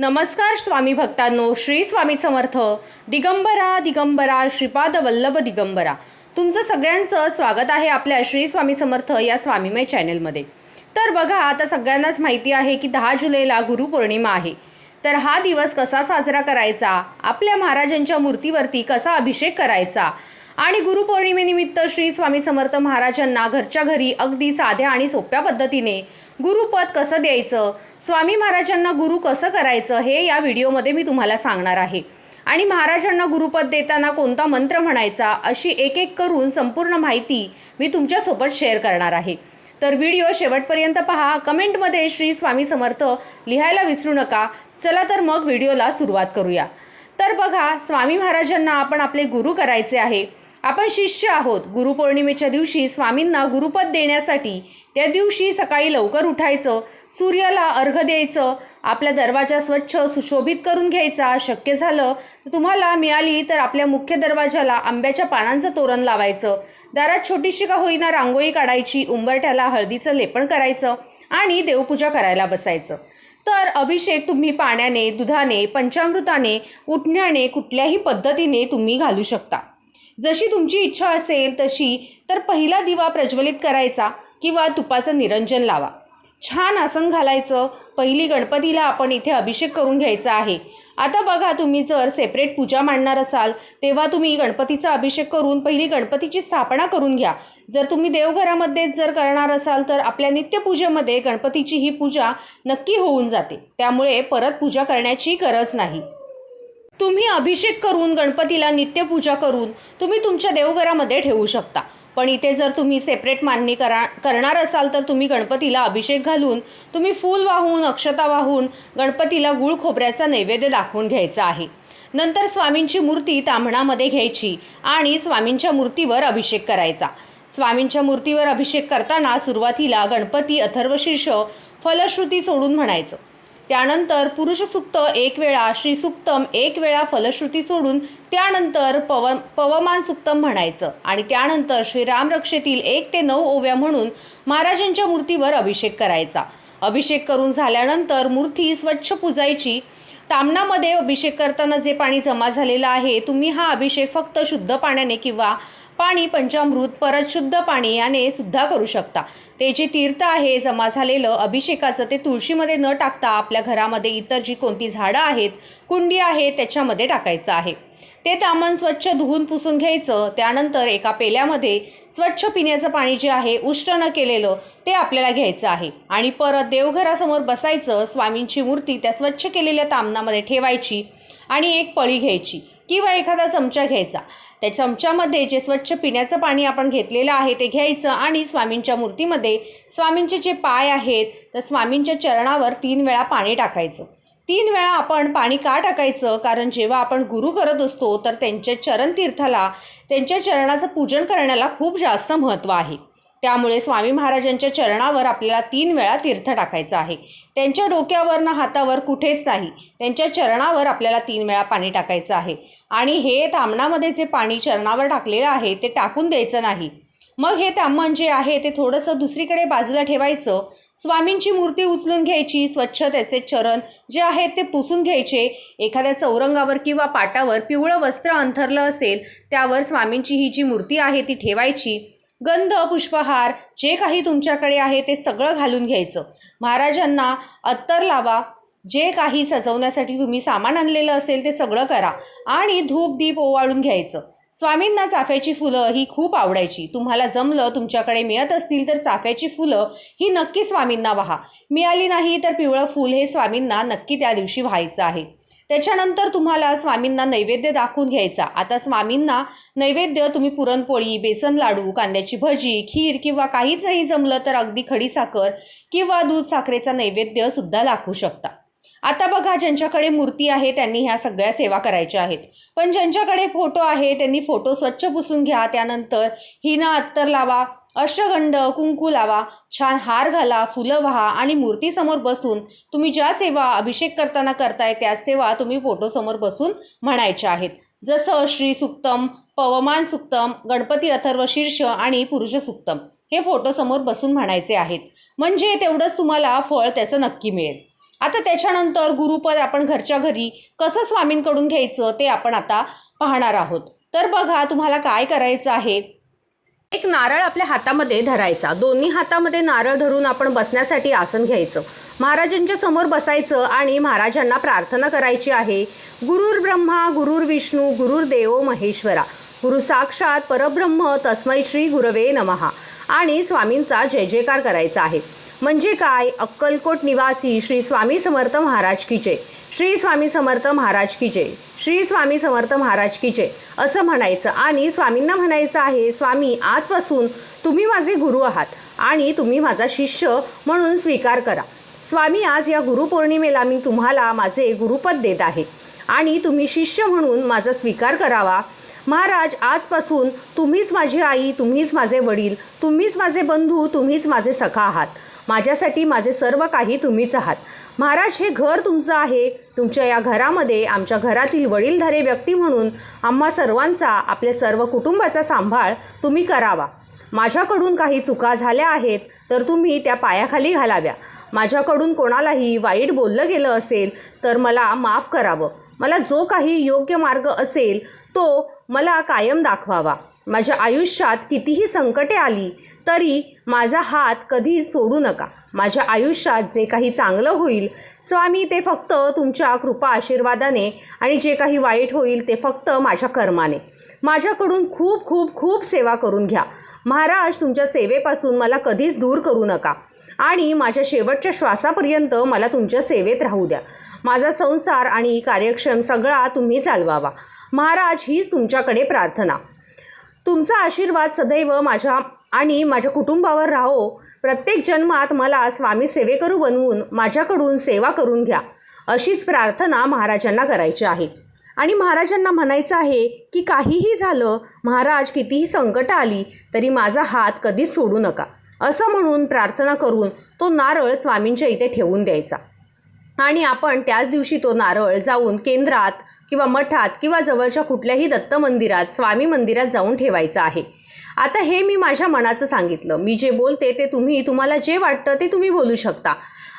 नमस्कार स्वामी भक्तांनो श्री स्वामी समर्थ दिगंबरा दिगंबरा श्रीपाद वल्लभ दिगंबरा. तुमचं सगळ्यांचं स्वागत आहे आपल्या श्री स्वामी समर्थ या स्वामीमय चॅनेलमध्ये. तर बघा आता सगळ्यांनाच माहिती आहे की दहा जुलैला गुरुपौर्णिमा आहे. तर हा दिवस कसा साजरा करायचा? आपल्या महाराजांच्या मूर्तीवरती कसा अभिषेक करायचा? आणि गुरुपौर्णिमेनिमित्त श्री स्वामी समर्थ महाराजांना घरच्या घरी अगदी साध्या आणि सोप्या पद्धतीने गुरुपद कसं द्यायचं स्वामी महाराजांना गुरु कसं करायचं हे या व्हिडिओमध्ये मी तुम्हाला सांगणार आहे. आणि महाराजांना गुरुपद देताना कोणता मंत्र म्हणायचा अशी एक एक करून संपूर्ण माहिती मी तुमच्यासोबत शेअर करणार आहे. तर व्हिडिओ शेवटपर्यंत पहा. कमेंटमध्ये श्री स्वामी समर्थ लिहायला विसरू नका. चला तर मग व्हिडिओला सुरुवात करूया. तर बघा स्वामी महाराजांना आपण आपले गुरु करायचे आहे. आपण शिष्य आहोत. गुरुपौर्णिमेच्या दिवशी स्वामींना गुरुपद देण्यासाठी त्या दिवशी सकाळी लवकर उठायचं सूर्याला अर्घ द्यायचं आपला दरवाजा स्वच्छ सुशोभित करून घ्यायचा शक्य झालं तर तुम्हाला मिळाली तर आपल्या मुख्य दरवाजाला आंब्याच्या पानांचं तोरण लावायचं. दारात छोटीशी का होईना रांगोळी काढायची उंबरठ्याला हळदीचं लेपण करायचं आणि देवपूजा करायला बसायचं. तर अभिषेक तुम्ही पाण्याने दुधाने पंचामृताने उठण्याने कुठल्याही पद्धतीने तुम्ही घालू शकता. जशी तुमची इच्छा असेल तशी तर पहिला दिवा प्रज्वलित करायचा किंवा तुपाचं निरंजन लावा. छान आसन घालायचं. पहिली गणपतीला आपण इथे अभिषेक करून घ्यायचा आहे. आता बघा तुम्ही जर सेपरेट पूजा मांडणार असाल तेव्हा तुम्ही गणपतीचा अभिषेक करून पहिली गणपतीची स्थापना करून घ्या. जर तुम्ही देवघरामध्येच जर करणार असाल तर आपल्या नित्यपूजेमध्ये गणपतीची ही पूजा नक्की होऊन जाते. त्यामुळे परत पूजा करण्याची गरज नाही. तुम्ही अभिषेक करून गणपतीला नित्यपूजा करून तुम्ही तुमच्या देवघरामध्ये ठेवू शकता. पण इथे जर तुम्ही सेपरेट मान्य करा करणार असाल तर तुम्ही गणपतीला अभिषेक घालून तुम्ही फूल वाहून अक्षता वाहून गणपतीला गुळ खोबऱ्याचा नैवेद्य दाखवून घ्यायचा आहे. नंतर स्वामींची मूर्ती तांबणामध्ये घ्यायची आणि स्वामींच्या मूर्तीवर अभिषेक करायचा. स्वामींच्या मूर्तीवर अभिषेक करताना सुरुवातीला गणपती अथर्वशीर्ष फलश्रुती सोडून म्हणायचं. त्यानंतर पुरुषसुक्त एक वेळा श्रीसुक्तम एक वेळा फलश्रुती सोडून त्यानंतर पव पवमान सुक्तम म्हणायचं. आणि त्यानंतर श्रीराम रक्षेतील एक ते नऊ ओव्या म्हणून महाराजांच्या मूर्तीवर अभिषेक करायचा. अभिषेक करून झाल्यानंतर मूर्ती स्वच्छ पुजायची. तामणामध्ये अभिषेक करताना जे पाणी जमा झालेलं आहे तुम्ही हा अभिषेक फक्त शुद्ध पाण्याने किंवा पाणी पंचामृत परत शुद्ध पाणी याने सुद्धा करू शकता. ते जे तीर्थ आहे जमा झालेलं अभिषेकाचं ते तुळशीमध्ये न टाकता आपल्या घरामध्ये इतर जी कोणती झाडं आहेत कुंडी आहे त्याच्यामध्ये टाकायचं आहे. ते तामण स्वच्छ धुवून पुसून घ्यायचं. त्यानंतर एका पेल्यामध्ये स्वच्छ पिण्याचं पाणी जे आहे उष्ट न केलेलं ते आपल्याला घ्यायचं आहे. आणि परत देवघरासमोर बसायचं स्वामींची मूर्ती त्या स्वच्छ केलेल्या तामणामध्ये ठेवायची आणि एक पळी घ्यायची किंवा एखादा चमचा घ्यायचा. त्या चमच्यामध्ये जे स्वच्छ पिण्याचं पाणी आपण घेतलेलं आहे ते घ्यायचं आणि स्वामींच्या मूर्तीमध्ये स्वामींचे जे पाय आहेत तर स्वामींच्या चरणावर तीन वेळा पाणी टाकायचं. तीन वेळा आपण पाणी का टाकायचं? कारण जेव्हा आपण गुरु करत असतो तर त्यांच्या चरण तीर्थाला त्यांच्या चरणाचं पूजन करण्याला खूप जास्त महत्त्व आहे. त्यामुळे स्वामी महाराजांच्या चरणावर आपल्याला तीन वेळा तीर्थ टाकायचं आहे. त्यांच्या डोक्यावर ना हातावर कुठेच नाही. त्यांच्या चरणावर आपल्याला तीन वेळा पाणी टाकायचं आहे. आणि हे तामणामध्ये जे पाणी चरणावर टाकलेलं आहे ते टाकून द्यायचं नाही. मग हे तांबण जे आहे ते थोडंसं दुसरीकडे बाजूला ठेवायचं. स्वामींची मूर्ती उचलून घ्यायची स्वच्छ त्याचे चरण जे आहेत ते पुसून घ्यायचे. एखाद्या चौरंगावर किंवा पाटावर पिवळं वस्त्र अंथरलं असेल त्यावर स्वामींची ही जी मूर्ती आहे ती ठेवायची. गंध पुष्पहार जे काही तुमच्याकडे आहे ते सगळं घालून घ्यायचं. महाराजांना अत्तर लावा. जे काही सजवण्यासाठी तुम्ही सामान आणलेलं असेल ते सगळं करा आणि धूप दीप ओवाळून घ्यायचं. स्वामींना चाफ्याची फुलं ही खूप आवडायची. तुम्हाला जमलं तुमच्याकडे मिळत असतील तर चाफ्याची फुलं ही नक्की स्वामींना वाहा. मिळाली नाही तर पिवळं फूल हे स्वामींना नक्की त्या दिवशी व्हायचं आहे. त्याच्यानंतर तुम्हाला स्वामींना नैवेद्य दाखवून घ्यायचा. आता स्वामींना नैवेद्य तुम्ही पुरणपोळी बेसन लाडू कांद्याची भजी खीर किंवा काहीच नाही जमलं तर अगदी खडीसाखर किंवा दूध साखरेचा नैवेद्य सुद्धा दाखवू शकता. आता बघा ज्यांच्याकडे मूर्ती आहे त्यांनी ह्या सगळ्या सेवा करायच्या आहेत. पण ज्यांच्याकडे फोटो आहे त्यांनी फोटो स्वच्छ पुसून घ्या. त्यानंतर हिना अत्तर लावा अश्वगंध कुंकू लावा छान हार घाला फुलं व्हा आणि मूर्तीसमोर बसून तुम्ही ज्या सेवा अभिषेक करताना करताय त्या सेवा तुम्ही फोटोसमोर बसून म्हणायच्या आहेत. जसं श्री सुक्तम पवमान सुक्तम गणपती अथर्व शीर्ष आणि पुरुष सुक्तम हे फोटोसमोर बसून म्हणायचे आहेत. म्हणजे तेवढंच तुम्हाला फळ त्याचं नक्की मिळेल. आता त्याच्यानंतर गुरुपद आपण घरच्या घरी कसं स्वामींकडून घ्यायचं ते आपण आता पाहणार आहोत. तर बघा तुम्हाला काय करायचं आहे? एक नारळ आपल्या हातामध्ये धरायचा. दोन्ही हातामध्ये नारळ धरून आपण बसण्यासाठी आसन घ्यायचं. महाराजांच्या समोर बसायचं आणि महाराजांना प्रार्थना करायची आहे. गुरुर ब्रह्मा गुरुर विष्णू गुरुर देवो महेश्वरा. गुरु साक्षात परब्रह्म तस्मै श्री गुरवे नमहा आणि स्वामींचा जय जयकार करायचा आहे. म्हणजे काय? अक्कलकोट निवासी श्री स्वामी समर्थ महाराज की जय. श्री स्वामी समर्थ महाराज की जय. श्री स्वामी समर्थ महाराज की जय. असं म्हणायचं आणि स्वामींना म्हणायचं आहे स्वामी आजपासून तुम्ही माझे गुरु आहात आणि तुम्ही माझा शिष्य म्हणून स्वीकार करा. स्वामी आज या गुरुपौर्णिमेला मी तुम्हाला माझे गुरुपद देत आहे आणि तुम्ही शिष्य म्हणून माझा स्वीकार करावा. महाराज आजपासून तुम्हीच माझी आई तुम्हीच माझे वडील तुम्हीच माझे बंधू तुम्हीच माझे सखा आहात. माझ्यासाठी माझे सर्व काही तुम्हीच आहात. महाराज हे घर तुमचं आहे. तुमच्या या घरामध्ये आमच्या घरातील वडीलधारे व्यक्ती म्हणून आम्हा सर्वांचा आपल्या सर्व कुटुंबाचा सांभाळ तुम्ही करावा. माझ्याकडून काही चुका झाल्या आहेत तर तुम्ही त्या पायाखाली घालाव्या. माझ्याकडून कोणालाही वाईट बोललं गेलं असेल तर मला माफ करावं. मला जो काही योग्य मार्ग असेल तो मला कायम दाखवावा. माझ्या आयुष्यात कितीही संकटे आली तरी माझा हात कधी सोडू नका. माझ्या आयुष्यात जे काही चांगलं होईल स्वामी ते फक्त तुमच्या कृपा आशीर्वादाने आणि जे काही वाईट होईल ते फक्त माझ्या कर्माने. माझ्याकडून खूप खूप खूप सेवा करून घ्या. महाराज तुमच्या सेवेपासून मला कधीच दूर करू नका आणि माझ्या शेवटच्या श्वासापर्यंत मला तुमच्या सेवेत राहू द्या. माझा संसार आणि कार्यक्षम सगळा तुम्ही चालवावा. महाराज हीच तुमच्याकडे प्रार्थना. तुमचा आशीर्वाद सदैव माझ्या आणि माझ्या कुटुंबावर राहो. प्रत्येक जन्मात मला स्वामी सेवेकरू बनवून माझ्याकडून सेवा करून घ्या अशीच प्रार्थना महाराजांना करायची आहे. आणि महाराजांना म्हणायचं आहे की काहीही झालं महाराज कितीही संकट आली तरी माझा हात कधीच सोडू नका. असं म्हणून प्रार्थना करून तो नारळ स्वामींच्या इथे ठेवून द्यायचा. आणि आपण त्याच दिवशी तो नारळ जाऊन केंद्रात किंवा मठात किंवा जवळच्या कुठल्याही दत्त मंदिरात स्वामी मंदिरात जाऊन ठेवायचं आहे. आता हे मी माझ्या मनाचं सांगितलं. मी जे बोलते ते तुम्ही तुम्हाला जे वाटतं ते तुम्ही बोलू शकता.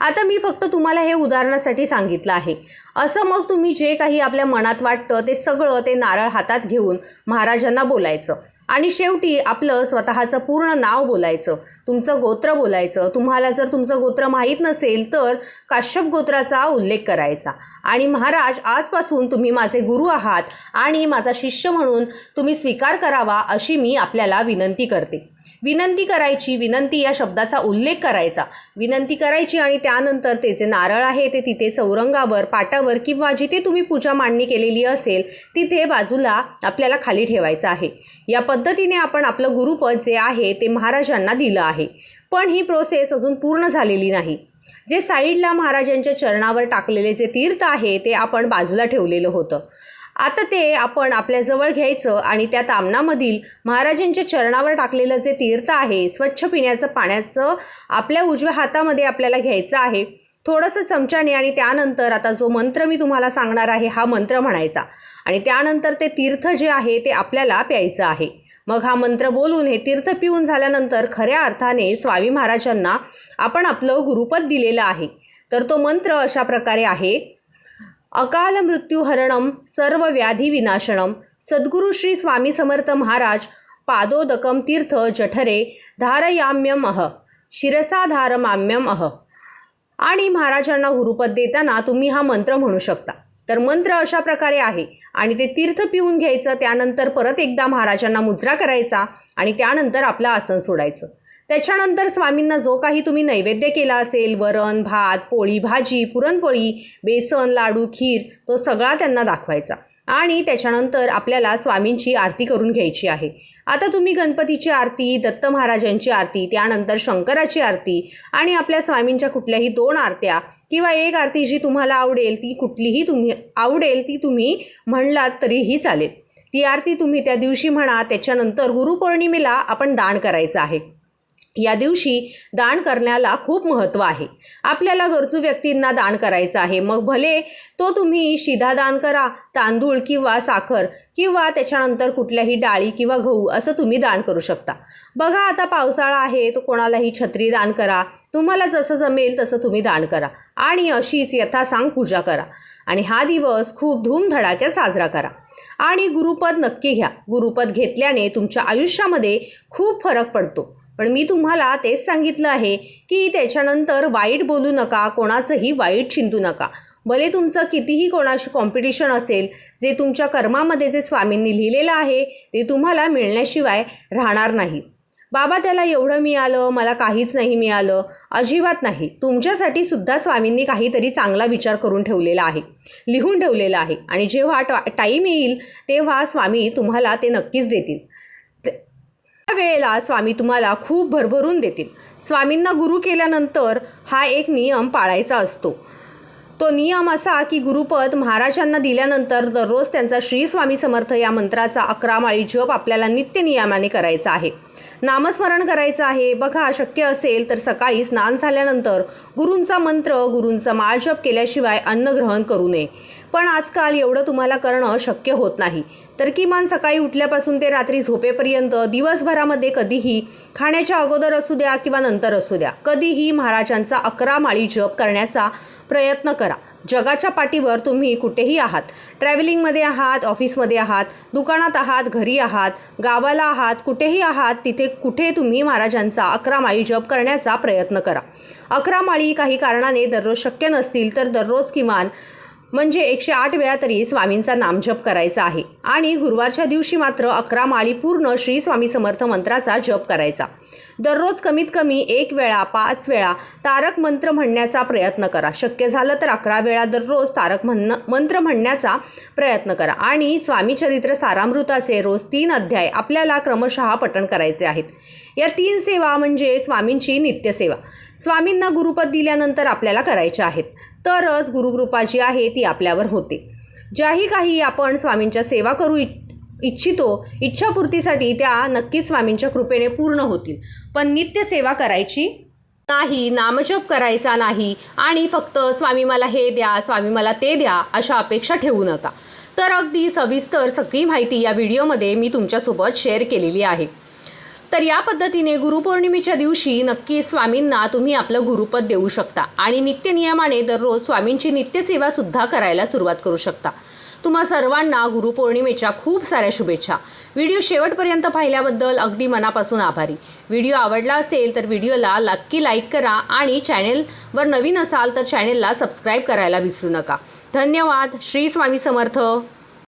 आता मी फक्त तुम्हाला हे उदाहरणासाठी सांगितलं आहे. असं मग तुम्ही जे काही आपल्या मनात वाटतं ते सगळं ते नारळ हातात घेऊन महाराजांना बोलायचं. आणि शेवटी आपलं स्वतःचं पूर्ण नाव बोलायचं तुमचं गोत्र बोलायचं. तुम्हाला जर तुमचं गोत्र माहीत नसेल तर काश्यप गोत्राचा उल्लेख करायचा. आणि महाराज आजपासून तुम्ही माझे गुरु आहात आणि माझा शिष्य म्हणून तुम्ही स्वीकार करावा अशी मी आपल्याला विनंती करते. विनंती करायची विनंती या शब्दाचा उल्लेख करायचा. विनंती करायची आणि त्यानंतर ते जे नारळ आहे ते तिथे चौरंगावर पाटावर किंवा जिथे तुम्ही पूजा मांडणी केलेली असेल तिथे बाजूला आपल्याला खाली ठेवायचं आहे. या पद्धतीने आपण आपलं गुरुपद जे आहे ते महाराजांना दिलं आहे. पण ही प्रोसेस अजून पूर्ण झालेली नाही. जे साईडला महाराजांच्या चरणावर टाकलेले जे तीर्थ आहे ते आपण बाजूला ठेवलेलं होतं. आता ते आपण आपल्याजवळ घ्यायचं आणि त्या तामणामधील महाराजांच्या चरणावर टाकलेलं जे तीर्थ आहे स्वच्छ पिण्याचं पाण्याचं आपल्या उजव्या हातामध्ये आपल्याला घ्यायचं आहे. थोडंसं चमच्याने आणि त्यानंतर आता जो मंत्र मी तुम्हाला सांगणार आहे हा मंत्र म्हणायचा. आणि त्यानंतर ते तीर्थ जे आहे ते आपल्याला प्यायचं आहे. मग हा मंत्र बोलून हे तीर्थ पिऊन झाल्यानंतर खऱ्या अर्थाने स्वामी महाराजांना आपण आपलं गुरुपद दिलेलं आहे. तर तो मंत्र अशा प्रकारे आहे अकाल मृत्यूहरणम सर्व व्याधी विनाशनम सद्गुरु श्री स्वामी समर्थ महाराज पादोदकम तीर्थ जठरे धारयाम्यम अह शिरसाधारमाम्यम अह आणि महाराजांना गुरुपद देताना तुम्ही हा मंत्र म्हणू शकता. तर मंत्र अशा प्रकारे आहे. आणि ते तीर्थ पिऊन घ्यायचं त्यानंतर परत एकदा महाराजांना मुजरा करायचा आणि त्यानंतर आपलं आसन सोडायचं. त्याच्यानंतर स्वामींना जो काही तुम्ही नैवेद्य केला असेल वरण भात पोळी भाजी पुरणपोळी बेसन लाडू खीर तो सगळा त्यांना दाखवायचा. आणि त्याच्यानंतर आपल्याला स्वामींची आरती करून घ्यायची आहे. आता तुम्ही गणपतीची आरती दत्त महाराजांची आरती त्यानंतर शंकराची आरती आणि आपल्या स्वामींच्या कुठल्याही दोन आरत्या किंवा एक आरती जी तुम्हाला आवडेल ती कुठलीही तुम्ही आवडेल ती तुम्ही म्हणलात तरीही चालेल. ती आरती तुम्ही त्या दिवशी म्हणा त्याच्यानंतर गुरुपौर्णिमेला आपण दान करायचं आहे. या दिवशी दान करण्याला खूप महत्त्व आहे. आपल्याला गरजू व्यक्तींना दान करायचं आहे. मग भले तो तुम्ही शिधा दान करा तांदूळ किंवा साखर किंवा त्याच्यानंतर कुठल्याही डाळी किंवा गहू असं तुम्ही दान करू शकता. बघा आता पावसाळा आहे तो कोणालाही छत्री दान करा. तुम्हाला जसं जमेल तसं तुम्ही दान करा. आणि अशीच यथासांग पूजा करा. आणि हा दिवस खूप धूमधडाक्यात साजरा करा. आणि गुरुपद नक्की घ्या. गुरुपद घेतल्याने तुमच्या आयुष्यामध्ये खूप फरक पडतो. पण मी तुम्हाला तेच सांगितलं आहे की त्याच्यानंतर वाईट बोलू नका कोणाचंही वाईट चिंतू नका. भले तुमचं कितीही कोणाशी कॉम्पिटिशन असेल जे तुमच्या कर्मामध्ये जे स्वामींनी लिहिलेलं आहे ते तुम्हाला मिळण्याशिवाय राहणार नाही. बाबा त्याला एवढं मिळालं मला काहीच नाही मिळालं अजिबात नाही. तुमच्यासाठी सुद्धा स्वामींनी काहीतरी चांगला विचार करून ठेवलेला आहे लिहून ठेवलेला आहे. आणि जेव्हा टा टाईम येईल तेव्हा स्वामी तुम्हाला ते नक्कीच देतील. वेळेला स्वामी तुम्हाला खूप भरभरून देतील. स्वामींना गुरु केल्यानंतर हा एक नियम पाळायचा असतो. तो नियम असा की गुरुपद महाराजांना दिल्यानंतर दररोज त्यांचा श्री स्वामी समर्थ या मंत्राचा अकरा माळी जप आपल्याला नित्य नियमाने करायचा आहे. नामस्मरण करायचं आहे. बघा शक्य असेल तर सकाळी स्नान झाल्यानंतर गुरूंचा मंत्र गुरूंचा माळजप केल्याशिवाय अन्न ग्रहण करू नये. पण आजकाल एवढं तुम्हाला करणं शक्य होत नाही. तर किमान सकाळी उठल्यापासून ते रात्री झोपेपर्यंत दिवसभरामध्ये कधीही खाण्याच्या अगोदर असू द्या किंवा नंतर असू द्या कधीही महाराजांचा अकरा माळी जप करण्याचा प्रयत्न करा. जगाच्या पाठीवर तुम्ही कुठेही आहात ट्रॅव्हलिंगमध्ये आहात ऑफिसमध्ये आहात दुकानात आहात घरी आहात गावाला आहात कुठेही आहात तिथे कुठे तुम्ही महाराजांचा अकरा माळी जप करण्याचा प्रयत्न करा. अकरा माळी काही कारणाने दररोज शक्य नसतील तर दररोज किमान म्हणजे एकशे आठ वेळा तरी स्वामींचा नामजप करायचा आहे. आणि गुरुवारच्या दिवशी मात्र अकरा माळी पूर्ण श्री स्वामी समर्थ मंत्राचा जप करायचा. दररोज कमीत कमी एक वेळा पाच वेळा तारक मंत्र म्हणण्याचा प्रयत्न करा. शक्य झालं तर अकरा वेळा दररोज तारक म्हण मंत्र म्हणण्याचा प्रयत्न करा. आणि स्वामी चरित्र सारामृताचे रोज तीन अध्याय आपल्याला क्रमशः पठण करायचे आहेत. या तीन सेवा म्हणजे स्वामींची नित्यसेवा. स्वामींना गुरुपद दिल्यानंतर आपल्याला करायच्या आहेत. तरच गुरुकृपा जी आहे ती आपल्यावर होते. ज्याही काही आपण स्वामींच्या सेवा करू इच इच्छितो इच्छापूर्तीसाठी त्या नक्कीच स्वामींच्या कृपेने पूर्ण होतील. पण नित्य सेवा करायची नाही नामजप करायचा नाही आणि फक्त स्वामी मला हे द्या स्वामी मला ते द्या अशा अपेक्षा ठेवू नका. तर अगदी सविस्तर सगळी माहिती या व्हिडिओमध्ये मी तुमच्यासोबत शेअर केलेली आहे. तर या पद्धतीने गुरुपौर्णिमेच्या दिवशी नक्की स्वामींना तुम्ही आपलं गुरुपद देऊ शकता आणि नित्य नियमाने दररोज स्वामींची नित्यसेवासुद्धा करायला सुरुवात करू शकता. तुम्हा सर्वांना गुरुपौर्णिमेच्या खूप साऱ्या शुभेच्छा. व्हिडिओ शेवटपर्यंत पाहिल्याबद्दल अगदी मनापासून आभारी. व्हिडिओ आवडला असेल तर व्हिडिओला नक्की लाईक करा आणि चॅनेलवर नवीन असाल तर चॅनेलला सबस्क्राईब करायला विसरू नका. धन्यवाद. श्री स्वामी समर्थ.